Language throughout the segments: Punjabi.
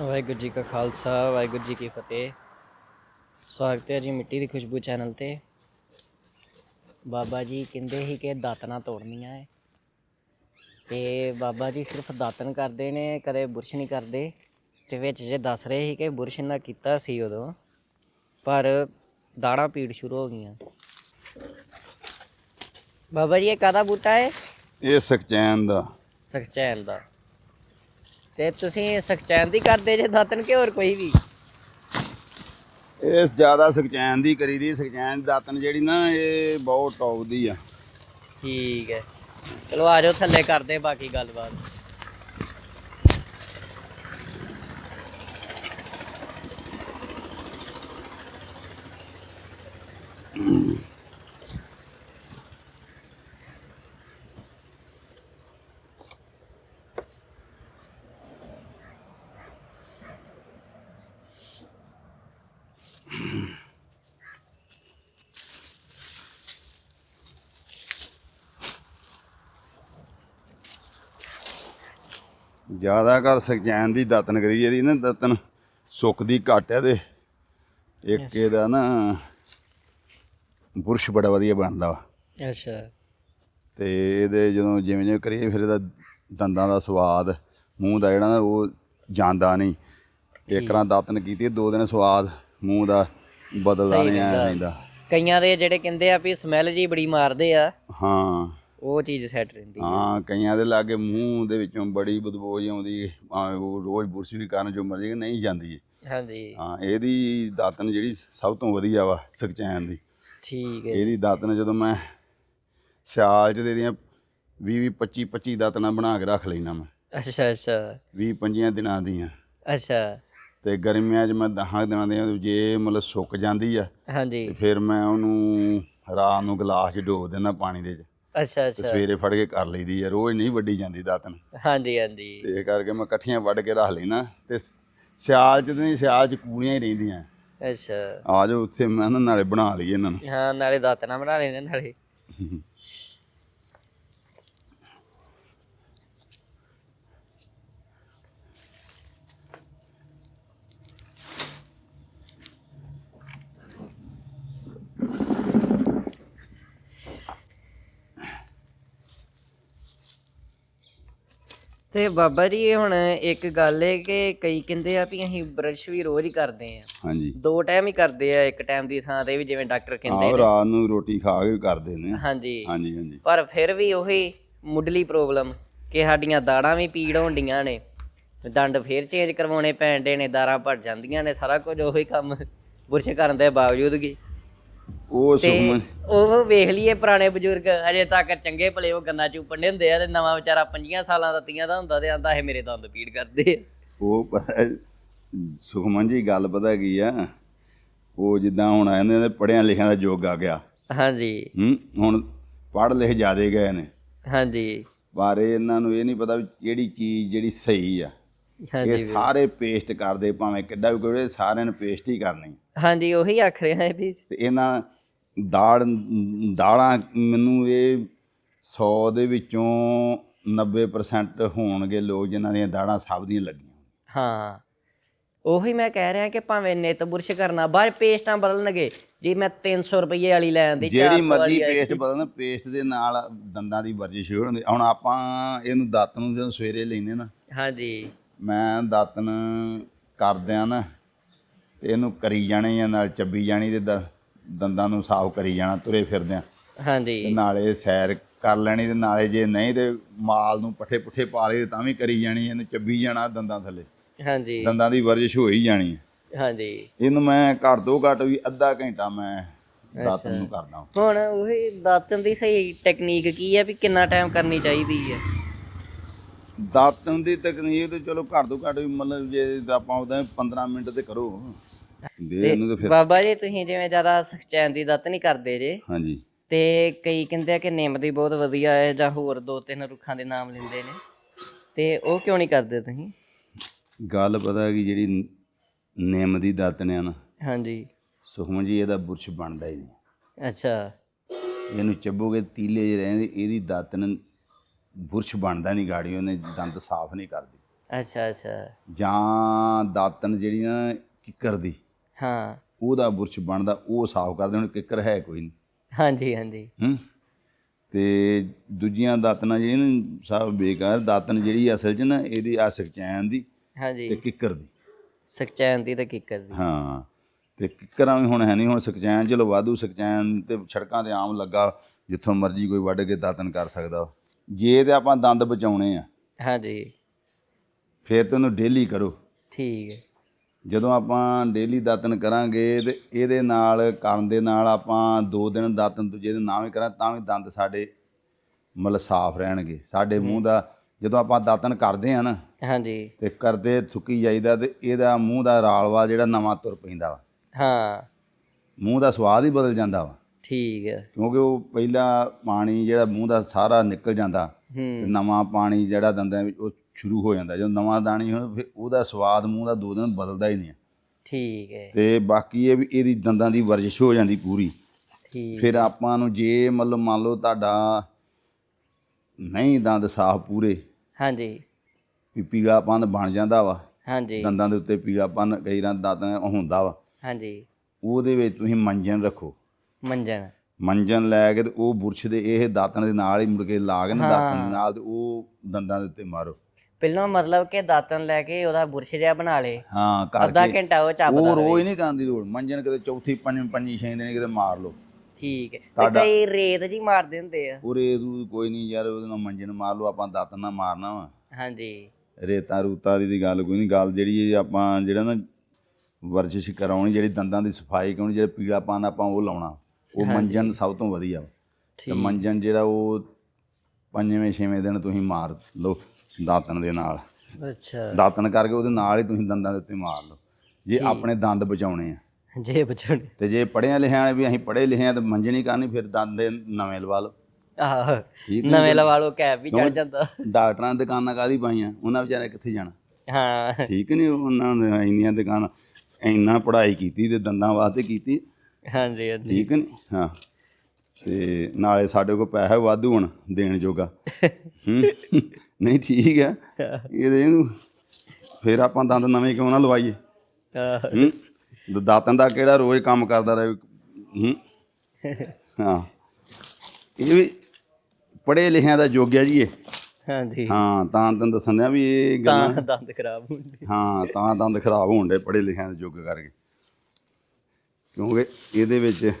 ਵਾਹਿਗੁਰੂ ਜੀ ਕਾ ਖਾਲਸਾ ਵਾਹਿਗੁਰੂ ਜੀ ਕੀ ਫਤਿਹ। ਸਵਾਗਤ ਹੈ ਜੀ ਮਿੱਟੀ ਦੀ ਖੁਸ਼ਬੂ ਚੈਨਲ ਤੇ। ਬਾਬਾ ਜੀ ਕਹਿੰਦੇ ਸੀ ਕਿ ਦਾਤਨਾ ਤੋੜਨੀਆਂ ਹੈ ਤੇ ਬਾਬਾ ਜੀ ਸਿਰਫ ਦਾਤਨ ਕਰਦੇ ਨੇ ਕਦੇ ਬੁਰਸ਼ ਨਹੀਂ ਕਰਦੇ। ਤੇ ਵਿੱਚ ਜੇ ਦੱਸ ਰਹੇ ਸੀ ਕਿ ਬੁਰਸ਼ ਨਾ ਕੀਤਾ ਸੀ ਉਦੋਂ ਪਰ ਦਾੜਾਂ ਪੀੜ ਸ਼ੁਰੂ ਹੋ ਗਈਆਂ। ਬਾਬਾ ਜੀ ਇਹ ਕਾਦਾ ਬੂਟਾ ਹੈ ਇਹ ਸਖਚੈਨ ਦਾ। ਸਖਚੈਨ ਦਾ। ਤੇ ਤੁਸੀਂ ਸਖਚੈਨ ਦੀ ਕਰਦੇ ਜੇ ਦਾਤਨ ਕਿ ਹੋਰ ਕੋਈ ਵੀ? ਇਹ ਜ਼ਿਆਦਾ ਸਖਚੈਨ ਦੀ ਕਰੀਦੀ ਸਖਚੈਨ ਦੀ ਦਾਤਨ ਜਿਹੜੀ ਨਾ ਇਹ ਬਹੁਤ ਟੌਪ ਦੀ ਆ। ਠੀਕ ਹੈ। ਚਲੋ ਆ ਜਾਓ ਥੱਲੇ ਕਰਦੇ ਬਾਕੀ ਗੱਲਬਾਤ। ਜ਼ਿਆਦਾ ਕਰ ਸਖਚੈਨ ਦੀ ਦਾਤਨ ਕਰੀ ਇਹਦੀ ਨਾ ਦਾਤਨ ਸੁੱਕਦੀ ਘੱਟ ਆ ਤੇ ਇੱਕ ਇਹਦਾ ਨਾ ਬੁਰਸ਼ ਬੜਾ ਵਧੀਆ ਬਣਦਾ ਵਾ। ਅੱਛਾ। ਤੇ ਇਹਦੇ ਜਦੋਂ ਜਿਵੇਂ ਜਿਵੇਂ ਕਰੀਏ ਫਿਰ ਇਹਦਾ ਦੰਦਾਂ ਦਾ ਸਵਾਦ ਮੂੰਹ ਦਾ ਜਿਹੜਾ ਨਾ ਉਹ ਜਾਂਦਾ ਨਹੀਂ। ਇੱਕ ਰਾਂ ਦਾਤਨ ਕੀਤੀ ਦੋ ਦਿਨ ਸਵਾਦ ਮੂੰਹ ਦਾ ਬਦਲਦਾ ਨਹੀਂ। ਰਹਿੰਦਾ। ਕਈਆਂ ਦੇ ਜਿਹੜੇ ਕਹਿੰਦੇ ਆ ਵੀ ਸਮੈਲ ਜੀ ਬੜੀ ਮਾਰਦੇ ਆ। ਹਾਂ। ਉਹ ਚੀਜ਼ ਸੈੱਟ ਰਹਿੰਦੀ ਹਾਂ। ਕਈਆਂ ਦੇ ਲਾਗੇ ਮੂੰਹ ਦੇ ਵਿੱਚੋਂ ਬੜੀ ਬਦਬੂ ਜਿਹੀ ਆਉਂਦੀ ਭਾਵੇਂ ਉਹ ਰੋਜ਼ ਬੁਰਸ਼ ਵੀ ਕਰਨ ਜੋ ਮਰਜ਼ੀ ਨਹੀਂ ਜਾਂਦੀ ਹਾਂਜੀ। ਹਾਂ ਇਹਦੀ ਦਾਤਨ ਜਿਹੜੀ ਸਭ ਤੋਂ ਵਧੀਆ ਵਾ ਸਖਚੈਨ ਦੀ। ਠੀਕ ਹੈ ਇਹਦੀ ਦਾਤਨ ਜਦੋਂ ਮੈਂ ਸਿਆਲ ਚ ਦੇ ਦੀਆਂ 20 20 25 25 ਦਾਤਨਾਂ ਬਣਾ ਕੇ ਰੱਖ ਲੈਣਾ ਮੈਂ। ਅੱਛਾ ਅੱਛਾ। 20 25 ਦਿਨਾਂ ਦੀਆਂ। ਅੱਛਾ। ਤੇ ਗਰਮੀਆਂ 'ਚ ਮੈਂ 10 ਦਿਨਾਂ ਦੀਆਂ ਜੇ ਮਤਲਬ ਸੁੱਕ ਜਾਂਦੀ ਆ ਹਾਂਜੀ। ਫਿਰ ਮੈਂ ਉਹਨੂੰ ਰਾਤ ਨੂੰ ਗਲਾਸ 'ਚ ਡੋਬ ਦਿੰਦਾ ਪਾਣੀ ਦੇ 'ਚ। ਅੱਛਾ ਤੇ ਅੱਛਾ ਸਵੇਰੇ ਫੜ ਕੇ ਕਰ ਲਈਦੀ ਆ ਰੋਜ਼ ਨਹੀਂ ਵੱਡੀ ਜਾਂਦੀ ਦਾਤਨ ਹਾਂਜੀ ਹਾਂਜੀ। ਤੇ ਇਹ ਕਰਕੇ ਮੈਂ ਇਕੱਠੀਆਂ ਵੱਢ ਕੇ ਰੱਖ ਲੈਣਾ ਤੇ ਸ- ਸਿਆਲ 'ਚ ਤਾਂ ਨਹੀਂ ਸਿਆਲ 'ਚ ਕੂੜੀਆਂ ਹੀ ਰਹਿੰਦੀਆਂ। ਅੱਛਾ। ਆ ਜਾਓ ਉੱਥੇ ਮੈਂ ਨਾ ਨਾਲੇ ਬਣਾ ਲਈਏ ਇਹਨਾਂ ਨੂੰ। ਹਾਂ ਨਾਲੇ ਦਾਤਨਾ ਬਣਾ ਲੈਣੇ ਨਾਲੇ। ਤੇ ਬਾਬਾ ਜੀ ਹੁਣ ਇੱਕ ਗੱਲ ਹੈ ਕਿ ਕਈ ਕਹਿੰਦੇ ਆ ਵੀ ਅਸੀਂ ਬਰਸ਼ ਵੀ ਰੋਜ਼ ਹੀ ਕਰਦੇ ਆ। ਹਾਂਜੀ। ਦੋ ਟਾਈਮ ਹੀ ਕਰਦੇ ਆ ਇੱਕ ਟਾਈਮ ਦੀ ਥਾਂ ਤੇ ਵੀ ਜਿਵੇਂ ਡਾਕਟਰ ਕਹਿੰਦੇ ਨੇ। ਰਾਤ ਨੂੰ ਰੋਟੀ ਖਾ ਕੇ ਵੀ ਕਰਦੇ ਨੇ। ਹਾਂਜੀ। ਹਾਂਜੀ ਹਾਂਜੀ। ਪਰ ਫਿਰ ਵੀ ਉਹੀ ਮੁੱਢਲੀ ਪ੍ਰੋਬਲਮ ਕਿ ਸਾਡੀਆਂ ਦਾੜਾਂ ਵੀ ਪੀੜ ਹੁੰਦੀਆਂ ਨੇ। ਦੰਦ ਫੇਰ ਚੇਂਜ ਕਰਵਾਉਣੇ ਪੈਣਦੇ ਨੇ ਦਾਰਾਂ ਭਰ ਜਾਂਦੀਆਂ ਨੇ ਸਾਰਾ ਕੁਝ ਉਹੀ ਕੰਮ ਬੁਰਸ਼ ਕਰਨ ਦੇ ਬਾਵਜੂਦ ਵੀ। ਉਹ ਸੁਖਮਨ ਉਹ ਵੇਖ ਲਈਏ ਪੁਰਾਣੇ ਬਜ਼ੁਰਗ ਅਜੇ ਤੱਕ ਚੰਗੇ ਭਲੇ ਉਹ ਗੰਨਾ ਚੂਪਣ ਹੁੰਦੇ ਆ ਤੇ ਨਵਾਂ ਵਿਚਾਰਾ 5 ਸਾਲਾਂ ਦਾ ਤੀਆਂ ਦਾ ਹੁੰਦਾ ਤੇ ਆਂਦਾ ਇਹ ਮੇਰੇ ਦੰਦ ਪੀੜ ਕਰਦੇ ਆ। ਉਹ ਪਤਾ ਸੁਖਮਨ ਜੀ ਗੱਲ ਪਤਾ ਕੀ ਆ? ਉਹ ਜਿੱਦਾਂ ਹੁਣ ਆਂਦੇ ਨੇ ਪੜਿਆਂ ਲਿਖਿਆਂ ਦਾ ਯੁੱਗ ਆ ਗਿਆ। ਹਾਂਜੀ। ਹੂੰ ਹੁਣ ਪੜ੍ਹ ਲਿਖ ਜਾਦੇ ਗਏ ਨੇ। ਹਾਂਜੀ। ਪਰ ਇਹਨਾਂ ਨੂੰ ਇਹ ਨਹੀਂ ਪਤਾ ਵੀ ਕਿਹੜੀ ਚੀਜ਼ ਜਿਹੜੀ ਸਹੀ ਆ। ਇਹ ਹਾਂਜੀ ਸਾਰੇ ਪੇਸਟ ਕਰਦੇ ਭਾਵੇਂ ਕਿੱਡਾ ਵੀ ਕੋਈ ਸਾਰਿਆਂ ਨੇ ਪੇਸਟ ਹੀ ਕਰਨੀ। ਹਾਂਜੀ ਉਹੀ ਆਖ ਰਿਹਾ ਹੈ ਵੀ। ਤੇ ਇਹਨਾਂ ਦਾੜ ਦਾਲਾਂ ਮੈਨੂੰ ਇਹ 100 ਦੇ ਵਿੱਚੋਂ 90% ਹੋਣਗੇ ਲੋਕ ਜਿਨ੍ਹਾਂ ਦੀਆਂ ਦਾੜਾਂ ਸਭ ਦੀਆਂ ਲੱਗੀਆਂ। ਹਾਂ। ਉਹੀ ਮੈਂ ਕਹਿ ਰਿਹਾ ਕਿ ਭਾਵੇਂ ਨਿਤ ਬੁਰਸ਼ ਕਰਨਾ ਬਾਅਦ ਪੇਸਟਾਂ ਬਦਲਣਗੇ। ਜੀ ਮੈਂ 300 ਰੁਪਏ ਵਾਲੀ ਲੈ ਆਂਦੀ ਜਿਹੜੀ 400 ਮਰਜ਼ੀ ਵਾਲੀ ਆਈ। ਪੇਸਟ ਬਦਲਣਾ ਪੇਸਟ ਦੇ ਨਾਲ ਦੰਦਾਂ ਦੀ ਵਰਜਿਸ਼ ਹੋ ਜਾਂਦੀ ਹੁਣ ਆਪਾਂ ਇਹਨੂੰ ਦਾਤਨ ਨੂੰ ਜਦੋਂ ਸਵੇਰੇ ਲੈਨੇ ਨਾ ਹਾਂਜੀ। ਮੈਂ ਦਾਤਨ ਕਰਦਿਆਂ ਨਾ ਤੇ ਇਹਨੂੰ ਕਰੀ ਜਾਣੇ ਆ ਨਾਲ ਚੱਬੀ ਜਾਣੀ ਤੇ ਦ- ਦੰਦਾਂ ਨੂੰ ਸਾਫ਼ ਕਰੀ ਜਾਣਾ ਤੁਰੇ ਫਿਰਦਿਆਂ। ਤੇ ਹਾਂਜੀ ਨਾਲੇ ਸੈਰ ਕਰ ਲੈਣੀ ਤੇ ਨਾਲੇ ਜੇ ਨਹੀਂ ਤੇ ਮਾਲ ਨੂੰ ਪੱਠੇ ਪੁੱਠੇ ਪਾ ਲਏ ਤੇ ਤਾਂ ਵੀ ਕਰੀ ਜਾਣੀ ਇਹਨੂੰ ਚੱਬੀ ਜਾਣਾ ਦੰਦਾਂ ਥੱਲੇ। ਹਾਂਜੀ। ਦੰਦਾਂ ਦੀ ਵਰਜਿਸ਼ ਹੋ ਹੀ ਜਾਣੀ ਹੈ ਹਾਂਜੀ। ਇਹਨੂੰ ਮੈਂ ਘੱਟ ਤੋਂ ਘੱਟ ਵੀ ਅੱਧਾ ਘੰਟਾ ਮੈਂ ਦਾਤਨ ਨੂੰ ਕਰਦਾ ਹੁਣ ਉਹੀ ਦਾਤਨ ਦੀ ਸਹੀ ਟੈਕਨੀਕ ਕੀ ਹੈ ਵੀ ਕਿੰਨਾ ਟਾਈਮ ਕਰਨੀ ਚਾਹੀਦੀ ਹੈ ਦਾਤਨ ਦੀ ਤਕਨੀਕ ਤੇ ਚਲੋ ਘੱਟ ਤੋਂ ਘੱਟ ਵੀ ਮਤਲਬ ਜੇ ਆਪਾਂ ਉਹਦਾ 15 ਮਿੰਟ ਤੇ ਕਰੋ। ਦੇ ਇਹਨੂੰ ਤੇ ਫਿਰ ਬਾਬਾ ਜੀ ਤੁਸੀਂ ਜਿਵੇਂ ਜ਼ਿਆਦਾ ਸਖਚੈਨ ਦੀ ਦਾਤਨ ਨਹੀਂ ਕਰਦੇ ਜੇ। ਹਾਂਜੀ। ਤੇ ਕਈ ਕਹਿੰਦੇ ਆ ਕਿ ਨਿੰਮ ਦੀ ਬਹੁਤ ਵਧੀਆ ਹੈ ਜਾਂ ਹੋਰ ਦੋ ਤਿੰਨ ਰੁੱਖਾਂ ਦੇ ਨਾਮ ਲੈਂਦੇ ਨੇ। ਤੇ ਉਹ ਕਿਉਂ ਨਹੀਂ ਕਰਦੇ ਤੁਸੀਂ? ਗੱਲ ਪਤਾ ਕਿ ਜਿਹੜੀ ਨਿੰਮ ਦੀ ਦਾਤਨ ਆ ਨਾ ਹਾਂਜੀ। ਸੁਖਮਨ ਜੀ ਇਹਦਾ ਬੁਰਸ਼ ਬਣਦਾ ਹੀ ਨਹੀਂ। ਅੱਛਾ। ਇਹਨੂੰ ਚੱਬੋਗੇ ਤੀਲੇ ਜਿਹੇ ਰਹਿੰਦੇ ਇਹਦੀ ਦਾਤਨ ਬੁਰਸ਼ ਬਣਦਾ ਨਹੀਂ ਗਾੜੀ ਉਹਨੇ ਦੰਦ ਸਾਫ਼ ਨਹੀਂ ਕਰਦੀ। ਅੱਛਾ ਅੱਛਾ। ਜਾਂ ਦਾਤਨ ਜਿਹੜੀ ਨਾ ਕਿੱਕਰ ਦੀ ਹਾਂ। ਉਹਦਾ ਬੁਰਸ਼ ਬਣਦਾ ਉਹ ਸਾਫ਼ ਕਰਦੇ ਹੁਣ ਕਿੱਕਰ ਹੈ ਕੋਈ ਨਹੀਂ। ਹਾਂਜੀ ਹਾਂਜੀ। ਹੂੰ। ਤੇ ਦੂਜੀਆਂ ਦਾਤਨਾਂ ਜਿਹੜੀਆਂ ਨੇ ਸਭ ਬੇਕਾਰ ਦਾਤਨ ਜਿਹੜੀ ਅਸਲ 'ਚ ਨਾ ਇਹਦੀ ਆ ਸਕਚੈਨ ਦੀ ਤੇ ਹਾਂਜੀ ਕਿੱਕਰ ਦੀ। ਸਕਚੈਨ ਦੀ ਤੇ ਕਿੱਕਰ ਦੀ। ਹਾਂ ਤੇ ਕਿੱਕਰਾਂ ਵੀ ਹੁਣ ਹੈ ਨਹੀਂ ਹੁਣ ਸਕਚੈਨ ਚਲੋ ਵਾਧੂ ਸਕਚੈਨ ਤੇ ਸੜਕਾਂ ਤੇ ਆਮ ਲੱਗਾ ਜਿੱਥੋਂ ਮਰਜ਼ੀ ਕੋਈ ਵੱਢ ਕੇ ਦਾਤਨ ਕਰ ਸਕਦਾ। ਜੇ ਤੇ ਆਪਾਂ ਦੰਦ ਬਚਾਉਣੇ ਆ ਹਾਂਜੀ। ਫਿਰ ਤੇ ਉਹਨੂੰ ਡੇਲੀ ਕਰੋ। ਠੀਕ ਹੈ। ਜਦੋਂ ਆਪਾਂ ਡੇਲੀ ਦਾਤਨ ਕਰਾਂਗੇ ਤੇ ਇਹਦੇ ਨਾਲ ਕਰਨ ਦੇ ਨਾਲ ਆਪਾਂ ਦੋ ਦਿਨ ਦਾਤਨ ਦੂਜੇ ਦਿਨ ਨਾ ਵੀ ਕਰਾਂ ਤਾਂ ਵੀ ਦੰਦ ਸਾਡੇ ਮਤਲਬ ਸਾਫ਼ ਰਹਿਣਗੇ। ਸਾਡੇ ਮੂੰਹ ਦਾ ਜਦੋਂ ਆਪਾਂ ਦਾਤਨ ਕਰਦੇ ਆ ਨਾ ਹਾਂਜੀ। ਤੇ ਕਰਦੇ ਥੁੱਕੀ ਜਾਈਦਾ ਤੇ ਇਹਦਾ ਮੂੰਹ ਦਾ ਰਾਲਵਾ ਜਿਹੜਾ ਨਵਾਂ ਤੁਰ ਪੈਂਦਾ ਵਾ। ਹਾਂ। ਮੂੰਹ ਦਾ ਸਵਾਦ ਹੀ ਬਦਲ ਜਾਂਦਾ ਵਾ। ਠੀਕ ਹੈ। ਕਿਉਂਕਿ ਉਹ ਪਹਿਲਾ ਪਾਣੀ ਜਿਹੜਾ ਮੂੰਹ ਦਾ ਸਾਰਾ ਨਿਕਲ ਜਾਂਦਾ ਤੇ ਨਵਾਂ ਪਾਣੀ ਜਿਹੜਾ ਦੰਦਾਂ ਵਿੱਚ ਉਹ ਸ਼ੁਰੂ ਹੋ ਜਾਂਦਾ। ਜਦੋਂ ਨਵਾਂ ਦਾਣੀ ਹੋ ਫਿਰ ਉਹਦਾ ਸਵਾਦ ਮੂੰਹ ਦਾ ਦੋ ਦਿਨ ਬਦਲਦਾ ਹੀ ਨਹੀਂ। ਠੀਕ ਹੈ। ਤੇ ਬਾਕੀ ਇਹ ਵੀ ਇਹਦੀ ਦੰਦਾਂ ਦੀ ਵਰਜਿਸ਼ ਹੋ ਜਾਂਦੀ ਪੂਰੀ। ਠੀਕ। ਫਿਰ ਆਪਾਂ ਨੂੰ ਜੇ ਮਤਲਬ ਮੰਨ ਲਓ ਤੁਹਾਡਾ ਨਹੀਂ ਦੰਦ ਸਾਫ਼ ਪੂਰੇ ਹਾਂਜੀ। ਵੀ ਪੀਲਾਪਨ ਬਣ ਜਾਂਦਾ ਵਾ ਹਾਂਜੀ। ਦੰਦਾਂ ਦੇ ਉੱਤੇ ਪੀਲਾਪਨ ਕਈ ਰਾਂ ਦਾਤਾਂ ਹੁੰਦਾ ਵਾ ਹਾਂਜੀ। ਉਹਦੇ ਵਿੱਚ ਤੁਸੀਂ ਮੰਜਨ ਰੱਖੋ। ਮੰਜਣ। ਮੰਜਨ ਲੈ ਕੇ ਤੇ ਉਹ ਬੁਰਸ਼ ਦੇ ਇਹ ਦਾਤਨ ਦੇ ਨਾਲ ਹੀ ਮੁੜ ਕੇ ਲਾ ਕੇ ਨਾ ਦਾਤਨ ਦੇ ਨਾਲ ਤੇ ਉਹ ਦੰਦਾਂ ਦੇ ਉੱਤੇ ਮਾਰੋ। ਪਹਿਲਾਂ ਮਤਲਬ ਕਿ ਦਾਤਨ ਲੈ ਕੇ ਉਹਦਾ ਬੁਰਸ਼ ਜਿਹਾ ਬਣਾ ਲੇ। ਹਾਂ ਅੱਧਾ ਕਰਕੇ ਘੰਟਾ ਉਹ ਚੱਪਦਾ ਉਹ ਰੋਜ਼ ਨਹੀਂ ਕਰਨ ਦੀ ਲੋੜ। ਮੰਜਨ ਕਿਤੇ ਚੌਥੀ ਪੰਜਵੀਂ ਪੰਜੀ ਛੇ ਦਿਨ ਕਿਤੇ ਮਾਰ ਲਓ। ਠੀਕ ਹੈ। ਤੇ ਕਈ ਰੇਤ ਜੀ ਮਾਰਦੇ ਹੁੰਦੇ ਆ। ਉਰੇ ਦੂ ਕੋਈ ਨਹੀਂ ਯਾਰ ਉਹਦੇ ਨਾਲ ਮੰਜਨ ਮਾਰ ਲਓ ਆਪਾਂ ਦਾਤਨ ਨਾਲ ਮਾਰਨਾ ਵਾ। ਹਾਂਜੀ। ਰੇਤਾ ਰੂਤਾ ਦੀ ਗੱਲ ਕੋਈ ਨਹੀਂ। ਗੱਲ ਜਿਹੜੀ ਆਪਾਂ ਜਿਹੜਾ ਨਾ ਵਰਜਿਸ਼ ਕਰਾਉਣੀ ਜਿਹੜੀ ਦੰਦਾਂ ਦੀ ਸਫ਼ਾਈ ਕਰਾਉਣੀ ਜਿਹੜਾ ਪੀਲਾਪਨ ਆਪਾਂ ਉਹ ਲਾਉਣਾ। ਉਹ ਮੰਜਨ ਸਭ ਤੋਂ ਵਧੀਆ ਤੇ ਮੰਜਨ ਜਿਹੜਾ ਉਹ ਪੰਜਵੇਂ ਛੇਵੇਂ ਦਿਨ ਤੁਸੀਂ ਮਾਰ ਲਓ ਦਾਤਨ ਦੇ ਨਾਲ। ਅੱਛਾ। ਦਾਤਨ ਕਰਕੇ ਉਹਦੇ ਨਾਲ ਹੀ ਤੁਸੀਂ ਦੰਦਾਂ ਦੇ ਉੱਤੇ ਮਾਰ ਲਓ। ਜੇ ਆਪਣੇ ਦੰਦ ਬਚਾਉਣੇ ਆ। ਜੇ ਬਚਣ ਤੇ ਜੇ ਪੜ੍ਹਿਆ ਲਿਖਿਆ ਵਾਲੇ ਵੀ ਅਸੀਂ ਪੜ੍ਹੇ ਲਿਖੇ ਆ ਤੇ ਮੰਜਣ ਕਰਨੀ ਫਿਰ ਦੰਦ ਦੇ ਨਵੇਂ ਲਵਾ ਲਓ। ਆਹ। ਨਵੇਂ ਲਵਾ ਲਓ ਕੈਪ ਵੀ ਚੜ ਜਾਂਦਾ। ਡਾਕਟਰਾਂ ਦੀਆਂ ਦੁਕਾਨਾਂ ਕਾਦੀ ਪਾਈਆਂ? ਉਹਨਾਂ ਵਿਚਾਰੇ ਕਿੱਥੇ ਜਾਣਾ? ਹਾਂ। ਠੀਕ ਨਹੀਂ ਉਹਨਾਂ ਨੇ ਇੰਨੀਆਂ ਦੁਕਾਨਾਂ ਇੰਨਾ ਪੜ੍ਹਾਈ ਕੀਤੀ ਤੇ ਦੰਦਾਂ ਵਾਸਤੇ ਕੀਤੀ। ਹਾਂਜੀ ਹਾਂਜੀ। ਠੀਕ ਨਹੀਂ ਹਾਂ। ਤੇ ਨਾਲੇ ਸਾਡੇ ਕੋਲ ਪੈਸਾ ਵਾਧੂ ਹੁਣ ਦੇਣ ਜੋਗਾ। ਹੂੰ। ਨਹੀਂ ਠੀਕ ਹੈ ਇਹਦੇ ਇਹਨੂੰ ਫਿਰ ਆਪਾਂ ਦੰਦ ਨਵੇਂ ਕਿਉਂ ਨਾ ਲਵਾਈਏ? ਆਹ, ਹੂੰ। ਦ- ਦਾਤਨ ਦਾ ਕਿਹੜਾ ਰੋਜ਼ ਕੰਮ ਕਰਦਾ ਰਹੇ? ਹੂੰ। ਹਾਂ। ਇਹ ਵੀ ਪੜ੍ਹੇ ਲਿਖਿਆਂ ਦਾ ਯੁੱਗ ਹੈ ਜੀ ਇਹ। ਹਾਂਜੀ। ਹਾਂ ਤਾਂ ਤੈਨੂੰ ਦੱਸਣ ਡਿਆ ਵੀ ਇਹ ਗੱਲਾਂ ਤਾਂ ਦੰਦ ਖਰਾਬ ਹੁੰਦੇ। ਹਾਂ ਤਾਂ ਦੰਦ ਖਰਾਬ ਹੋਣ ਦੇ ਪੜ੍ਹੇ ਲਿਖਿਆਂ ਦੇ ਯੁੱਗ ਕਰਕੇ। ਕਿਉਂਕਿ ਇਹਦੇ ਵਿੱਚ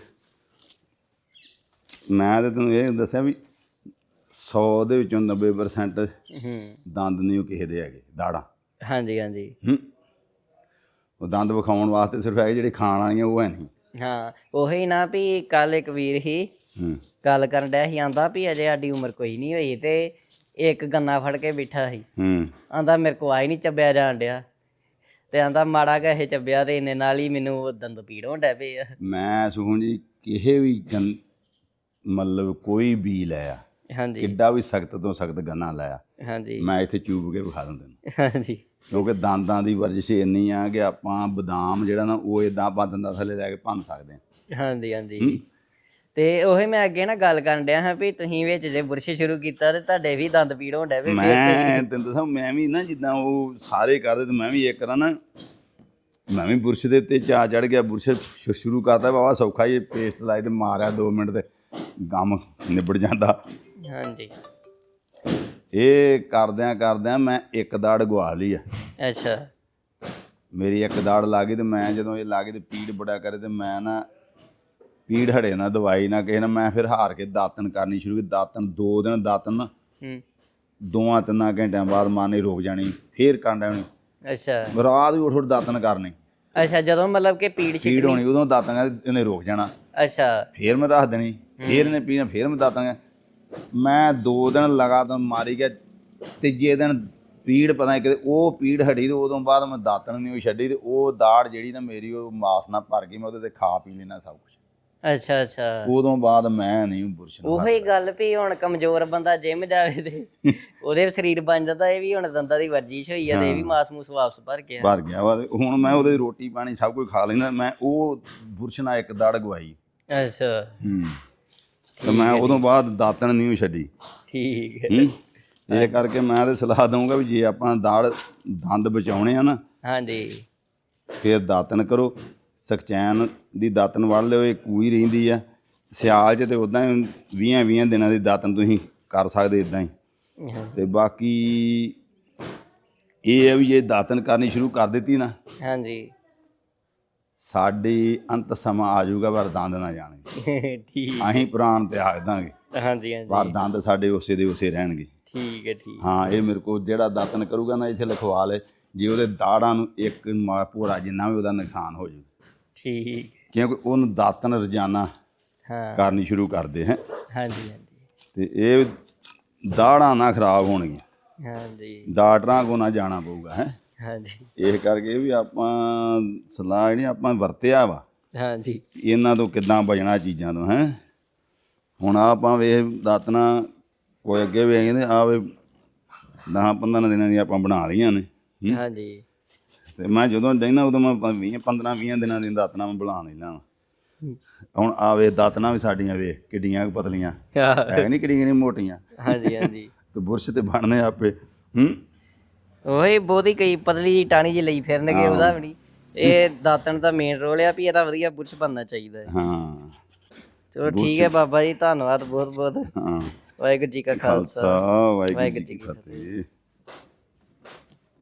ਮੈਂ ਤਾਂ ਤੈਨੂੰ ਇਹ ਦੱਸਿਆ ਵੀ 100 ਦੇ ਵਿੱਚੋਂ 90% ਹੂੰ। ਦੰਦ ਨਹੀਂ ਉਹ ਕਿਸੇ ਦੇ ਹੈਗੇ ਦਾੜਾ ਹਾਂਜੀ ਹਾਂਜੀ। ਹੂੰ। ਉਹ ਦੰਦ ਵਿਖਾਉਣ ਵਾਸਤੇ ਸਿਰਫ ਹੈਗੇ ਜਿਹੜੇ ਖਾਣ ਵਾਲੀਆਂ ਉਹ ਹੈ ਨਹੀਂ। ਹਾਂ ਉਹੀ ਨਾ ਵੀ ਕੱਲ ਇੱਕ ਵੀਰ ਹੀ ਹੂੰ। ਗੱਲ ਕਰਨ ਡਿਆ ਸੀ ਆਂਦਾ ਵੀ ਅਜੇ ਸਾਡੀ ਉਮਰ ਕੋਈ ਨਹੀਂ ਹੋਈ ਤੇ ਇੱਕ ਗੰਨਾ ਫੜ ਕੇ ਬੈਠਾ ਸੀ। ਹੂੰ। ਆਂਦਾ ਮੇਰੇ ਕੋ ਆਈ ਨਹੀਂ ਚੱਬਿਆ ਜਾਣ ਡਿਆ। ਤੇ ਆਂਦਾ ਮਾੜਾ ਕਹੇ ਚੱਬਿਆ ਤੇ ਇੰਨੇ ਨਾਲ ਹੀ ਮੈਨੂੰ ਉਹ ਦੰਦ ਪੀੜ ਹੋਣ ਡੈ ਪਏ ਆ। ਮੈਂ ਸੁਖਨ ਜੀ ਕਿਸੇ ਵੀ ਗੰ ਮਤਲਬ ਕੋਈ ਵੀ ਲਿਆ ਹਾਂਜੀ। ਕਿੱਡਾ ਵੀ ਸਖਤ ਤੋਂ ਸਖਤ ਗੰਨਾ ਲਾਇਆ ਹਾਂਜੀ। ਮੈਂ ਇੱਥੇ ਚੂਬ ਕੇ ਵਿਖਾ ਦਿੰਦਾ ਹਾਂਜੀ। ਕਿਉਂਕਿ ਦੰਦਾਂ ਦੀ ਵਰਜਿਸ਼ ਇੰਨੀ ਆ ਕਿ ਆਪਾਂ ਬਦਾਮ ਜਿਹੜਾ ਨਾ ਉਹ ਇਦਾਂ ਆਪਾਂ ਦੰਦਾਂ ਥੱਲੇ ਲੈ ਕੇ ਭੰਨ ਸਕਦੇ ਹਾਂ ਹਾਂਜੀ ਹਾਂਜੀ। ਤੇ ਉਹੀ ਮੈਂ ਅੱਗੇ ਨਾ ਗੱਲ ਕਰਨ ਡਿਆ ਹਾਂ ਵੀ ਤੁਸੀਂ ਵਿੱਚ ਜੇ ਬੁਰਸ਼ ਸ਼ੁਰੂ ਕੀਤਾ ਤੇ ਤੁਹਾਡੇ ਵੀ ਦੰਦ ਪੀੜ ਹੋਣ ਡੈ ਪਏ ਮੈਂ ਤੈਨੂੰ ਦੱਸਾਂ ਮੈਂ ਵੀ ਨਾ ਜਿੱਦਾਂ ਉਹ ਸਾਰੇ ਕਰਦੇ ਤੇ ਮੈਂ ਵੀ ਇੱਕ ਕਰਾਂ ਨਾ ਮੈਂ ਵੀ ਬੁਰਸ਼ ਦੇ ਉੱਤੇ ਚਾ ਚੜ ਗਿਆ ਬੁਰਸ਼ ਸ਼ੁ- ਸ਼ੁਰੂ ਕਰਤਾ ਬਾਬਾ ਸੌਖਾ ਹੀ ਪੇਸਟ ਲਾਈ ਤੇ ਮਾਰਿਆ 2 ਮਿੰਟ ਤੇ ਗਮ ਨਿਬੜ ਜਾਂਦਾ। ਹਾਂਜੀ। ਇਹ ਕਰਦਿਆਂ ਕਰਦਿਆਂ ਮੈਂ ਇੱਕ ਦਾੜ ਗਵਾ ਲਈ ਆ। ਅੱਛਾ। ਮੇਰੀ ਇੱਕ ਦਾੜ ਲੱਗ ਗਈ ਤੇ ਮੈਂ ਜਦੋਂ ਇਹ ਲੱਗ ਗਈ ਤੇ ਪੀੜ ਬੜਾ ਕਰੇ ਤੇ ਮੈਂ ਨਾ ਪੀੜ ਹੜੇ ਨਾ ਦਵਾਈ ਨਾ ਕਿਸੇ ਨਾ ਮੈਂ ਫਿਰ ਹਾਰ ਕੇ ਦਾਤਨ ਕਰਨੀ ਸ਼ੁਰੂ ਕੀਤੀ। ਦਾਤਨ ਦੋ ਦਿਨ ਦਾਤਨ ਨਾ ਹੂੰ। ਦੋਵਾਂ ਤਿੰਨਾਂ ਘੰਟਿਆਂ ਬਾਅਦ ਮਾਨੇ ਰੁਕ ਜਾਣੀ ਫੇਰ ਕਾਂਡਾ ਹੋਣੀ ਅੱਛਾ। ਰਾਤ ਵੀ ਉੱਠ ਉੱਠ ਦਾਤਨ ਕਰਨੀ। ਅੱਛਾ ਜਦੋਂ ਮਤਲਬ ਕਿ ਪੀੜ ਪੀੜ ਛਿੜਨੀ ਹੋਣੀ ਉਦੋਂ ਦਾਤਨ ਕਹਿੰਦੇ ਇਹਨੇ ਰੁਕ ਜਾਣਾ। ਅੱਛਾ। ਫੇਰ ਮੈਂ ਰੱਖ ਦੇਣੀ ਫੇਰ ਇਹਨੇ ਪੀਣਾ ਫੇਰ ਮੈਂ ਦਾਤਨ ਮੈਂ ਦੋ ਦਿਨ ਲਗਾਤਾਰ ਮਾਰੀ ਗਿਆ ਤੀਜੇ ਦਿਨ ਪੀੜ ਪਤਾ ਨਹੀਂ ਕਿਤੇ ਉਹ ਪੀੜ ਹਟੀ ਤੇ ਉਦੋਂ ਬਾਅਦ ਮੈਂ ਦਾਤਨ ਨਹੀਂ ਛੱਡੀ ਤੇ ਉਹ ਦਾੜ ਜਿਹੜੀ ਨਾ ਮੇਰੀ ਉਹ ਮਾਸ ਨਾਲ ਭਰ ਗਈ ਮੈਂ ਉਹਦੇ ਤੇ ਖਾ ਪੀ ਲੈਣਾ ਸਭ ਕੁਝ ਅੱਛਾ ਅੱਛਾ। ਉਦੋਂ ਬਾਅਦ ਮੈਂ ਨਹੀਂ ਬੁਰਸ਼ ਨਾਲ ਉਹੀ ਗੱਲ ਵੀ ਹੁਣ ਕਮਜ਼ੋਰ ਬੰਦਾ ਜਿਮ ਜਾਵੇ ਤੇ ਉਹਦੇ ਸਰੀਰ ਬਣ ਜਾਂਦਾ ਇਹ ਵੀ ਹੁਣ ਦੰਦਾਂ ਦੀ ਵਰਜਿਸ਼ ਹੋਈ ਆ ਤੇ ਇਹ ਵੀ ਮਾਸ ਮੂਸ ਵਾਪਸ ਭਰ ਗਿਆ। ਭਰ ਗਿਆ ਵਾ ਤੇ ਹੁਣ ਮੈਂ ਉਹਦੇ ਰੋਟੀ ਪਾਣੀ ਸਭ ਕੁਝ ਖਾ ਲੈਂਦਾ ਮੈਂ ਉਹ ਬੁਰਸ਼ ਨਾਲ ਇੱਕ ਦਾੜ ਗਵਾਈ। ਅੱਛਾ। ਹੂੰ। ਤੇ ਮੈਂ ਉਦੋਂ ਬਾਅਦ ਦਾਤਨ ਨਹੀਂ ਛੱਡੀ। ਠੀਕ ਹੈ। ਹੂੰ। ਇਹ ਕਰਕੇ ਮੈਂ ਤੇ ਸਲਾਹ ਦਊਂਗਾ ਵੀ ਜੇ ਆਪਾਂ ਦਾੜ ਦੰਦ ਬਚਾਉਣੇ ਆ ਨਾ ਹਾਂਜੀ। ਫਿਰ ਦਾਤਨ ਕਰੋ। ਸਕਚੈਨ ਦੀ ਦਾਤਨ ਵੜ ਲਿਓ ਇਹ ਕੂਈ ਰਹਿੰਦੀ ਆ। ਸਿਆਲ 'ਚ ਤੇ ਉਦਾਂ ਹੀ 20 20 ਦਿਨਾਂ ਦੀ ਦਾਤਨ ਤੁਸੀਂ ਕਰ ਸਕਦੇ ਇਦਾਂ ਹੀ। ਤੇ ਬਾਕੀ ਇਹ ਹੈ ਵੀ ਜੇ ਦਾਤਨ ਕਰਨੀ ਸ਼ੁਰੂ ਕਰ ਦਿੱਤੀ ਨਾ ਹਾਂਜੀ। ਸਾਡੀ ਅੰਤ ਸਮਾਂ ਆ ਜਾਊਗਾ ਪਰ ਦੰਦ ਨਾ ਜਾਣਗੇ ਠੀਕ। ਅਸੀਂ ਪੁਰਾਣ ਤੇ ਆਖ ਦਾਂਗੇ। ਹਾਂਜੀ ਹਾਂਜੀ। ਪਰ ਦੰਦ ਸਾਡੇ ਉਸੇ ਦੇ ਉਸੇ ਰਹਿਣਗੇ। ਠੀਕ ਹੈ ਠੀਕ। ਹਾਂ ਇਹ ਮੇਰੇ ਕੋਲ ਜਿਹੜਾ ਦਾਤਨ ਕਰੂਗਾ ਨਾ ਇੱਥੇ ਲਿਖਵਾ ਲੈ। ਜੇ ਉਹਦੇ ਦਾੜਾਂ ਨੂੰ ਇੱਕ ਮਾ- ਭੋਰਾ ਜਿੰਨਾ ਵੀ ਉਹਦਾ ਨੁਕਸਾਨ ਹੋ ਜੂ ਠੀਕ। ਕਿਉਂਕਿ ਉਹਨੂੰ ਦਾਤਨ ਰੋਜ਼ਾਨਾ ਹਾਂ। ਕਰਨੀ ਸ਼ੁਰੂ ਕਰਦੇ ਹੈ। ਹਾਂਜੀ ਹਾਂਜੀ। ਤੇ ਇਹ ਦਾੜਾਂ ਨਾ ਖਰਾਬ ਹੋਣਗੀਆਂ। ਹਾਂਜੀ। ਡਾਕਟਰਾਂ ਕੋਲ ਨਾ ਜਾਣਾ ਪਊਗਾ ਹੈ। ਹਾਂਜੀ। ਇਹ ਕਰਕੇ ਵੀ ਆਪਾਂ ਸਲਾਹ ਜਿਹੜੀ ਆਪਾਂ ਵਰਤਿਆ ਵਾ ਹਾਂਜੀ। ਇਹਨਾਂ ਤੋਂ ਕਿੱਦਾਂ ਬਚਣਾ ਚੀਜ਼ਾਂ ਤੋਂ ਹੈ। ਹੁਣ ਆਪਾਂ ਵੇਖ ਦਾਤਨਾ ਕੋਈ ਅੱਗੇ ਵੀ ਆ ਵੇ 10 15 ਦਿਨਾਂ ਦੀ ਆਪਾਂ ਬਣਾ ਲਈਆਂ ਨੇ। ਹਾਂਜੀ। ਤੇ ਮੈਂ ਜਦੋਂ ਲੈਣਾ ਉਦੋਂ ਮੈਂ 20 15 20 ਦਿਨਾਂ ਦੀ ਦਾਤਨਾ ਮੈਂ ਬਣਾ ਲੈਣਾ ਹੁਣ ਆਵੇ ਦਾਤਨਾ ਵੀ ਸਾਡੀਆਂ ਵੇਖ ਕਿੱਡੀਆਂ ਪਤਲੀਆਂ। ਹੈ। ਨਹੀਂ ਕਿੱਡੀਆਂ ਮੋਟੀਆਂ। ਹਾਂਜੀ ਹਾਂਜੀ। ਤੇ ਬੁਰਸ਼ ਤੇ ਬਣਨੇ ਆਪੇ ਹੂੰ? ਉਹੀ ਬਹੁਤੀ ਕਈ ਪਤਲੀ ਜੀ ਟਾਣੀ ਜੀ ਲਈ ਫਿਰਨਗੇ ਉਹਦਾ ਵੀ ਨਹੀਂ ਇਹ ਦਾਤਣ ਦਾ ਮੇਨ ਰੋਲ ਆ ਵੀ ਇਹਦਾ ਵਧੀਆ ਬੁਰਸ਼ ਬਣਨਾ ਚਾਹੀਦਾ ਹੈ। ਹਾਂ। ਚਲੋ ਠੀਕ ਹੈ ਬਾਬਾ ਜੀ ਧੰਨਵਾਦ ਬਹੁਤ ਬਹੁਤ ਹਾਂ। ਵਾਹਿਗੁਰੂ ਜੀ ਕਾ ਖਾਲਸਾ ਖਾਲਸਾ। ਵਾਹਿਗੁਰੂ ਜੀ ਕੀ ਫਤਿਹ।